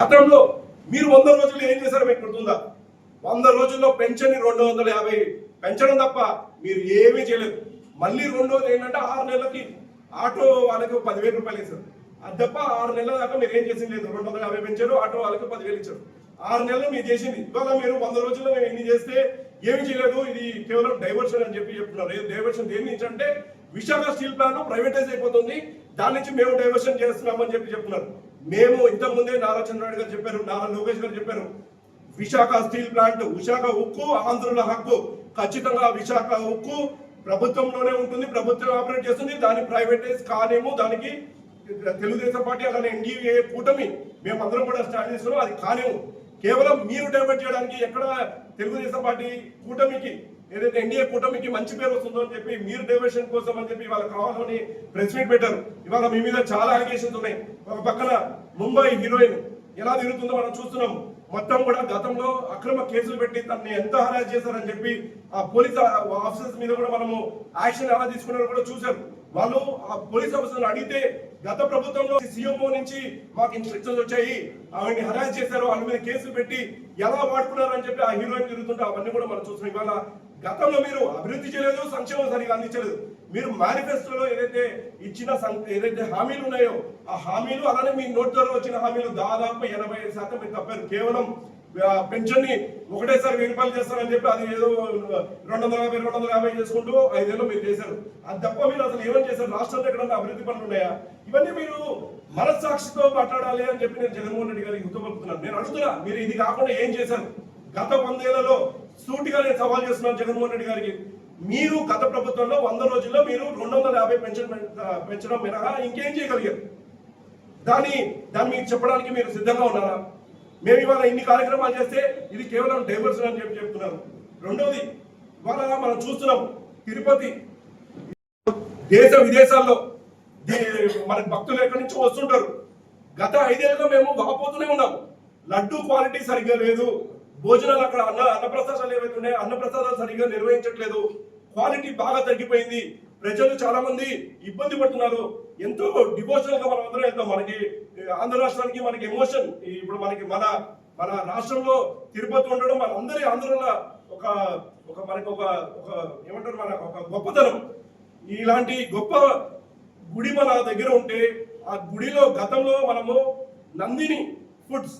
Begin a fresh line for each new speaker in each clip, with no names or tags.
గతంలో మీరు వంద రోజుల్లో ఏం చేశారో మీకు గుర్తుందా? వంద రోజుల్లో పెన్షన్ రెండు వందల యాభై పెంచడం తప్ప మీరు ఏమీ చేయలేదు. మళ్ళీ రెండోది ఏంటంటే ఆరు నెలలకి ఆటో వాళ్ళకి పదివేల రూపాయలు ఇస్తారు అది తప్ప ఆరు నెలల దాకా మీరు ఏం చేసింది లేదు. రెండు వందల యాభై పెంచారు ఆటో వాళ్ళకి పదివేలు ఇచ్చారు. ఆరు నెలలు మీరు చేసింది. ఇవాళ మీరు వంద రోజుల్లో మేము ఇన్ని చేస్తే ఏమి చేయలేదు. ఇది కేవలం డైవర్షన్ అని చెప్పి చెప్తున్నారు. డైవర్షన్ దేని నుంచి అంటే విశాఖ స్టీల్ ప్లాంట్ ప్రైవేటైజ్ అయిపోతుంది. దాని నుంచి మేము డైవర్షన్ చేస్తున్నామని చెప్పి చెప్తున్నారు. మేము ఇంతకుముందే నారా చంద్రబాబు గారు చెప్పారు నారా లోకేష్ గారు చెప్పారు. విశాఖ స్టీల్ ప్లాంట్ విశాఖ ఉక్కు ఆంధ్రుల హక్కు. ఖచ్చితంగా విశాఖ ఉక్కు ప్రభుత్వంలోనే ఉంటుంది. ప్రభుత్వం ఆపరేట్ చేస్తుంది. దాని ప్రైవేటైజ్ కానేమో దానికి తెలుగుదేశం పార్టీ అలానే ఎన్డీఏ కూటమి. మేమందరం కూడా స్టార్ట్ చేస్తున్నాం. అది కానేమో కేవలం మీరు డైవర్ట్ చేయడానికి ఎక్కడ తెలుగుదేశం పార్టీ కూటమికి ఏదైతే ఎన్డీఏ కూటమికి మంచి పేరు వస్తుందో అని చెప్పి మీరు డైవర్షన్ కోసం అని చెప్పి వాళ్ళ కావాలని ప్రెస్ మీట్ పెట్టారు. ఇవాళ మీ మీద చాలా అలిగేషన్స్ ఉన్నాయి. ఒక పక్కన ముంబై హీరోయిన్ ఎలా తిరుగుతుందో మనం చూస్తున్నాం. మొత్తం కూడా గతంలో అక్రమ కేసులు పెట్టి తనని ఎంత హరాజ్ చేశారని చెప్పి ఆ పోలీస్ ఆఫీసర్స్ మీద కూడా మనము యాక్షన్ ఎలా తీసుకున్నారో కూడా చూశారు. వాళ్ళు ఆ పోలీస్ ఆఫీసర్లు అడిగితే గత ప్రభుత్వంలో సీఎంఓ నుంచి మాకు ఇన్స్ట్రక్షన్స్ వచ్చాయి. ఆవిడని హరాజ్ చేశారు. వాళ్ళ మీద కేసులు పెట్టి ఎలా వాడుకున్నారు అని చెప్పి ఆ హీరోయిన్ తిరుగుతుంటే అవన్నీ కూడా మనం చూస్తున్నాం. ఇవాళ గతంలో మీరు అభివృద్ధి చేయలేదు సంక్షేమం సరిగా అందించలేదు. మీరు మేనిఫెస్టోలో ఏదైతే ఇచ్చిన ఏదైతే హామీలు ఉన్నాయో ఆ హామీలు అలానే మీ నోట్ ద్వారా వచ్చిన హామీలు దాదాపు ఎనభై ఐదు శాతం మీరు తప్పారు. కేవలం పెన్షన్ని ఒకటేసారి వెయ్యి రూపాయలు చేస్తారని చెప్పి అది ఏదో రెండు వందల యాభై రెండు వందల యాభై చేసుకుంటూ ఐదేళ్ళు మీరు చేశారు. అది తప్ప మీరు అసలు ఏమని చేశారు? రాష్ట్రంలో ఎక్కడన్నా అభివృద్ధి పనులు ఉన్నాయా? ఇవన్నీ మీరు మనస్సాక్షితో మాట్లాడాలి అని చెప్పి నేను జగన్మోహన్ రెడ్డి గారికి గుర్తుపడుతున్నాను నేను అడుగుతున్నా మీరు ఇది కాకుండా ఏం చేశారు? గత వందేళ్ళలో సూటిగా నేను సవాల్ చేస్తున్నాను జగన్మోహన్ రెడ్డి గారికి. మీరు గత ప్రభుత్వంలో వంద రోజుల్లో మీరు రెండు వందల యాభై పెన్షన్ పెంచడం మినహా ఇంకేం చేయగలిగారు? దాని దాన్ని మీరు చెప్పడానికి మీరు సిద్ధంగా ఉన్నారా? మేము ఇవాళ ఇన్ని కార్యక్రమాలు చేస్తే ఇది కేవలం డైవర్షన్ అని చెప్పి చెప్తున్నారు. రెండవది ఇవాళ మనం చూస్తున్నాం తిరుపతి దేశ విదేశాల్లో మన భక్తులు ఎక్కడి నుంచి వస్తుంటారు. గత ఐదేళ్ళుగా మేము వాపోతూనే ఉన్నాం. లడ్డు క్వాలిటీ సరిగ్గా లేదు. భోజనాలు అక్కడ అన్న అన్నప్రసాదాలు ఏవైతే ఉన్నాయో అన్నప్రసాదాలు సరిగ్గా నిర్వహించట్లేదు. క్వాలిటీ బాగా తగ్గిపోయింది. ప్రజలు చాలా మంది ఇబ్బంది పడుతున్నారు. ఎంతో డివోషనల్గా మనం అందరం వెళ్తాం. మనకి ఆంధ్ర రాష్ట్రానికి మనకి ఎమోషన్ ఇప్పుడు మనకి మన మన రాష్ట్రంలో తిరుపతి ఉండడం మన అందరి ఆంధ్రలో ఒక ఒక మనకి ఒక ఒక ఏమంటారు మన ఒక గొప్పతనం. ఇలాంటి గొప్ప గుడి మన దగ్గర ఉంటే ఆ గుడిలో గతంలో మనము నందిని ఫుడ్స్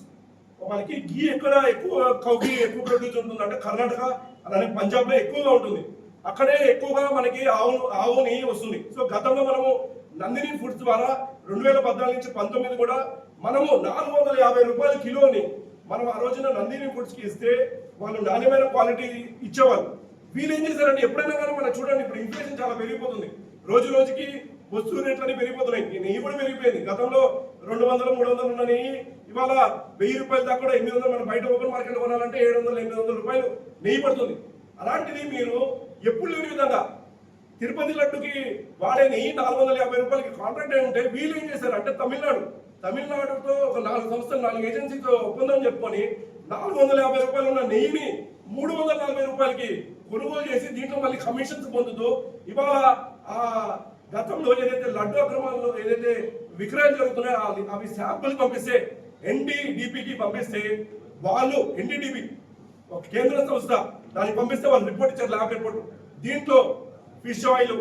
మనకి గీ ఎక్కడ ఎక్కువ కౌగి ఎక్కువ ప్రొడ్యూస్ ఉంటుంది అంటే కర్ణాటక అలానే పంజాబ్లో ఎక్కువగా ఉంటుంది. అక్కడే ఎక్కువగా మనకి ఆవు ఆవు నెయ్యి వస్తుంది. సో గతంలో మనము నందిని ఫుడ్స్ ద్వారా రెండు వేల పద్నాలుగు నుంచి పంతొమ్మిది కూడా మనము నాలుగు వందల యాభై రూపాయల కిలోని మనం ఆ రోజున నందిని ఫుడ్స్కి ఇస్తే వాళ్ళు నాణ్యమైన క్వాలిటీ ఇచ్చేవాళ్ళు. వీళ్ళు ఏం చేశారంటే ఎప్పుడైనా కానీ మనం చూడండి ఇప్పుడు ఇన్ఫ్లేషన్ చాలా పెరిగిపోతుంది. రోజు రోజుకి వస్తువు రేట్లని పెరిగిపోతున్నాయి. నెయ్యి కూడా పెరిగిపోయింది. గతంలో రెండు వందలు మూడు వందలు ఉన్న నెయ్యి ఇవాళ వెయ్యి రూపాయల దాకా కూడా ఎనిమిది వందలు మనం బయట ఓపెన్ మార్కెట్లో కొనాలంటే ఏడు వందలు ఎనిమిది వందల రూపాయలు నెయ్యి పడుతుంది. అలాంటిది మీరు ఎప్పుడు లేని విధంగా తిరుపతి లడ్డుకి వాడే నెయ్యి నాలుగు వందల యాభై రూపాయలకి కాంట్రాక్ట్ అయి ఉంటే వీళ్ళు ఏం చేశారు? అంటే తమిళనాడు. తమిళనాడుతో ఒక నాలుగు సంస్థలు నాలుగు ఏజెన్సీతో ఒప్పందం చెప్పుకొని నాలుగు వందల యాభై రూపాయలు ఉన్న నెయ్యిని మూడు వందల నలభై రూపాయలకి కొనుగోలు చేసి దీంట్లో మళ్ళీ కమిషన్స్ పొందుతూ ఇవాళ ఆ గతంలో ఏదైతే లడ్డు అక్రమాల్లో ఏదైతే విక్రయాలు జరుగుతున్నాయో అవి అవి శాంపుల్ పంపిస్తే ఎన్డీడీపీకి పంపిస్తే వాళ్ళు ఎన్డీడీపీ ఒక కేంద్ర సంస్థ దానికి పంపిస్తే వాళ్ళు రిపోర్ట్ ఇచ్చారు ల్యాబ్ రిపోర్ట్. దీంట్లో ఫిష్ ఆయిల్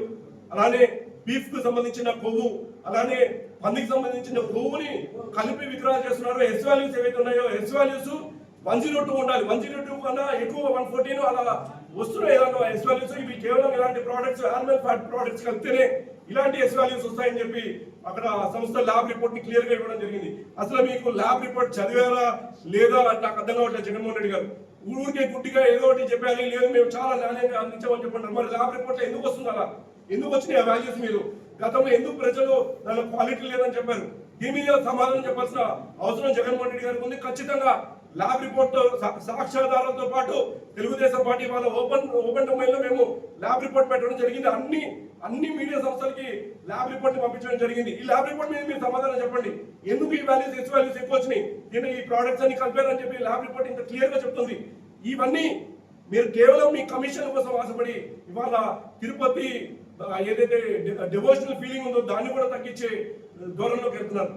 అలానే బీఫ్కు సంబంధించిన కొవ్వు అలానే పందికి సంబంధించిన కొవ్వుని కలిపి విగ్రహాలు చేస్తున్నారు. ఎస్ వాల్యూస్ ఏవైతే ఉన్నాయో S values one zero two ఉండాలి. వన్ జీరో టూ కన్నా ఎక్కువ వన్ ఫోర్టీన్ అలా వస్తున్నాయి ఎస్ వాల్యూస్ ఇవి కేవలం ఇలాంటి ప్రోడక్ట్స్ యానిమల్ ఫ్యాట్ ప్రోడక్ట్స్ కలిపితేనే ఇలాంటి ఎస్ వాల్యూస్ వస్తాయని చెప్పి అక్కడ సంస్థ ల్యాబ్ రిపోర్ట్ని క్లియర్గా ఇవ్వడం జరిగింది. అసలు మీకు ల్యాబ్ రిపోర్ట్ చదివారా లేదా అంటే నాకు అర్థం కావట్లేదు జగన్మోహన్ రెడ్డి గారు. ఊరికే గుడ్డిగా ఏదో ఒకటి చెప్పాలి లేదు మేము చాలా నాణ్యంగా అందించామని చెప్పండి. మరి ల్యాబ్ రిపోర్ట్ ఎందుకు వస్తుంది అలా ఎందుకు వచ్చినాయి ఆ వాల్యూస్ మీరు? గతంలో ఎందుకు ప్రజలు దాని క్వాలిటీ లేదని చెప్పారు? దీని మీద సమాధానం చెప్పాల్సిన అవసరం జగన్మోహన్ రెడ్డి గారికి ఉంది. ఖచ్చితంగా ల్యాబ్ రిపోర్ట్తో సాక్ష్యాధారాలతో పాటు తెలుగుదేశం పార్టీ వాళ్ళ ఓపెన్ ఓపెన్ డొమైన్లో మేము ల్యాబ్ రిపోర్ట్ పెట్టడం జరిగింది. అన్ని అన్ని మీడియా సంస్థలకి ల్యాబ్ రిపోర్ట్ పంపించడం జరిగింది. ఈ ల్యాబ్ రిపోర్ట్ మీద మీరు సమాధానం చెప్పండి. ఎందుకు ఈ వాల్యూస్ ఎస్ వాల్యూస్ ఎక్కువ వచ్చినాయి? దీన్ని ఈ ప్రోడక్ట్స్ అన్ని కలిపారని చెప్పి ల్యాబ్ రిపోర్ట్ ఇంత క్లియర్గా చెప్తుంది. ఇవన్నీ మీరు కేవలం మీ కమిషన్ కోసం ఆశపడి ఇవాళ తిరుపతి ఏదైతే డివోషనల్ ఫీలింగ్ ఉందో దాన్ని కూడా తగ్గించే దూరంలోకి వెళ్తున్నారు.